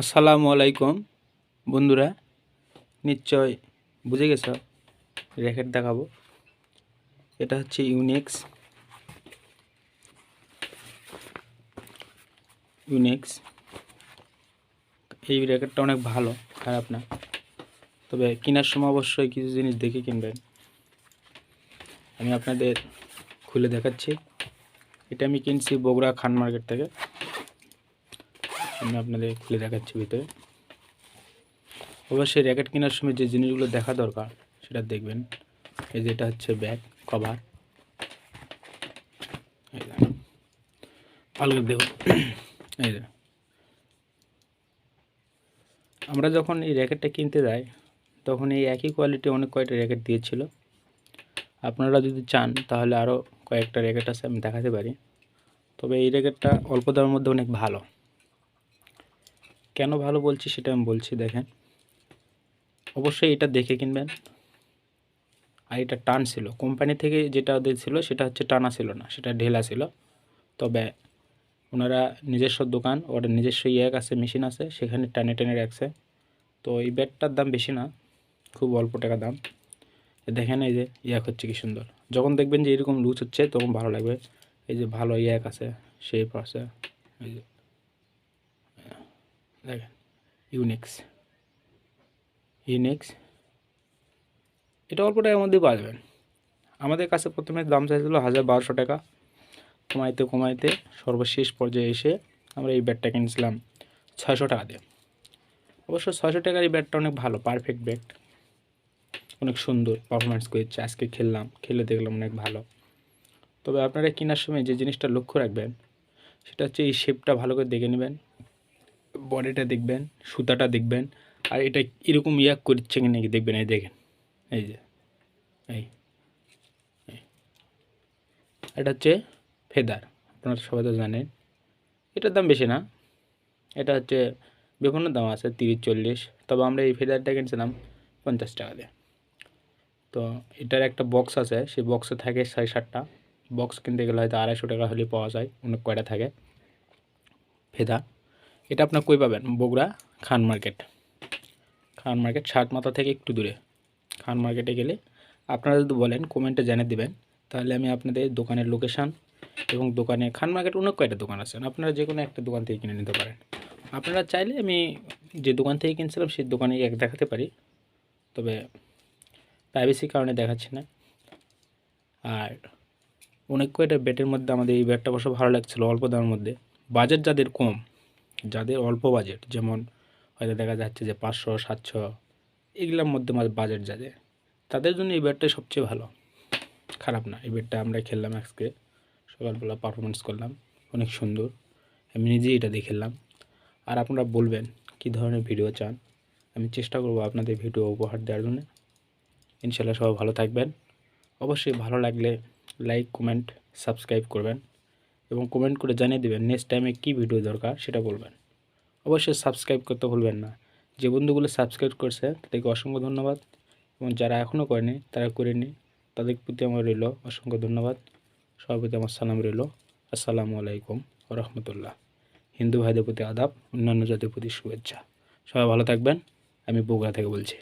আসসালামু আলাইকুম, বন্ধুরা। নিশ্চয় বুঝে গেছ র্যাকেট দেখাবো। এটা হচ্ছে ইউনিক্স ইউনেক্স এই র্যাকেটটা অনেক ভালো, খারাপ না। তবে কেনার সময় অবশ্যই কিছু জিনিস দেখে কিনবেন। আমি আপনাদের খুলে দেখাচ্ছি। এটা আমি কিনছি বগুড়া খান মার্কেট থেকে। আমি আপনাদের খুলে দেখাচ্ছি ভিতরে। অবশ্যই র্যাকেট কেনার সময় যে জিনিসগুলো দেখা দরকার, সেটা দেখবেন। এই যে এটা হচ্ছে ব্যাগ কভার ভালো করে দেখুন। এই আমরা যখন এই র্যাকেটটা কিনতে যাই, তখন এই একই কোয়ালিটি অনেক কয়েকটা র্যাকেট দিয়েছিল। আপনারা যদি চান, তাহলে আরও কয়েকটা র্যাকেট আছে, আমি দেখাতে পারি। তবে এই র্যাকেটটা অল্প দামের মধ্যে অনেক ভালো। কেন ভালো বলছি সেটা আমি বলছি, দেখেন। অবশ্যই এটা দেখে কিনবেন। আর এটা টান ছিল। কোম্পানি থেকে যেটা ওদের ছিল সেটা হচ্ছে টানা ছিল না, সেটা ঢেলা ছিল। তবে ওনারা নিজস্ব দোকান ওদের নিজস্ব ইয়াক আছে, মেশিন আছে, সেখানে টানে টানে রাখছে। তো এই ব্যাটটার দাম বেশি না, খুব অল্প টাকা দাম। দেখেন এই যে ইয়াক হচ্ছে কি সুন্দর। যখন দেখবেন যে এরকম লুজ হচ্ছে, তখন ভালো লাগবে। এই যে ভালো ইয়াক আছে শেপ আছে, এই যে। দেখেন ইউনিক্স ইউনিক্স এটা অল্প টাকার মধ্যে পাওয়া যাবেন আমাদের কাছে প্রথমে দাম চাইছিল হাজার বারোশো টাকা। কমাইতে কমাইতে সর্বশেষ পর্যায়ে এসে আমরা এই ব্যাটটা কিনেছিলাম ছয়শো টাকা দিয়ে। অবশ্য ছয়শো টাকার এই ব্যাটটা অনেক ভালো পারফেক্ট ব্যাট অনেক সুন্দর পারফরমেন্স করেছে। আজকে খেললাম, খেলে দেখলাম অনেক ভালো। তবে আপনারা কেনার সময় যে জিনিসটা লক্ষ্য রাখবেন, সেটা হচ্ছে এই শেপটা ভালো করে দেখে নেবেন। বডিটা দেখবেন, সুতাটা দেখবেন, আর এটা এরকম ইয়াক করছে কি নাকি দেখবেন? এই দেখেন, এই যে, এই। এটা হচ্ছে ফেদার, আপনারা সবাই তো জানেন। এটার দাম বেশি না, এটা হচ্ছে বিভিন্ন দাম আছে তিরিশ, চল্লিশ, তবে আমরা এই ফেদারটা কিনছিলাম পঞ্চাশ টাকা দিয়ে। তো এটার একটা বক্স আছে, সেই বক্সে থাকে সাড়ে সাতটা। বক্স কিনতে গেলে হয়তো আড়াইশো টাকা হলে পাওয়া যায়, অনেক কয়টা থাকে। ফেদা এটা আপনার কই পাবেন? বগুড়া খান মার্কেট। খান মার্কেট ষাট মাথা থেকে একটু দূরে। খান মার্কেটে গেলে আপনারা যদি বলেন কমেন্টে জানিয়ে দেবেন। তাহলে আমি আপনাদের দোকানের লোকেশান এবং দোকানে খান মার্কেট অনেক কয়টা দোকান আছে? আপনারা যে কোনো একটা দোকান থেকে কিনে নিতে পারেন। আপনারা চাইলে আমি যে দোকান থেকে কিনছিলাম, সেই দোকানে এক দেখাতে পারি। তবে প্রাইভেসির কারণে দেখাচ্ছি না। আর অনেক কয়টা ব্যাটের মধ্যে আমাদের এই ব্যাটটা অবশ্য ভালো লাগছিল, অল্প দামের মধ্যে। বাজেট যাদের কম যাদের অল্প বাজেট যেমন হয়তো দেখা যাচ্ছে যে পাঁচশো, সাতশো, এগুলোর মধ্যে বাজেট যাদের, তাদের জন্য এই ব্যাটটাই সবচেয়ে ভালো। খারাপ না, এই ব্যাটটা আমরা খেললাম আজকে, সকালবেলা পারফরমেন্স করলাম, অনেক সুন্দর। আমি নিজেই এটা দিয়ে খেললাম আর আপনারা বলবেন, কী ধরনের ভিডিও চান? আমি চেষ্টা করব আপনাদের ভিডিও উপহার দেওয়ার জন্য। ইনশাল্লাহ সবাই ভালো থাকবেন। অবশ্যই ভালো লাগলে লাইক কমেন্ট সাবস্ক্রাইব করবেন। এবং কমেন্ট করে জানিয়ে দেবেন নেক্সট টাইমে কী ভিডিও দরকার সেটা বলবেন। অবশ্যই সাবস্ক্রাইব করতে ভুলবেন না। যে বন্ধুগুলো সাবস্ক্রাইব করছে, তাদেরকে অসংখ্য ধন্যবাদ এবং যারা এখনও করেনি, তারা করেনি, তাদের প্রতি আমার রইল অসংখ্য ধন্যবাদ। সবার প্রতি আমার সালাম রইল। আসসালামু আলাইকুম রহমতুল্লাহ। হিন্দু ভাইদের প্রতি আদাব, অন্যান্য জাতির প্রতি শুভেচ্ছা। সবাই ভালো থাকবেন। আমি বগুড়া থেকে বলছি।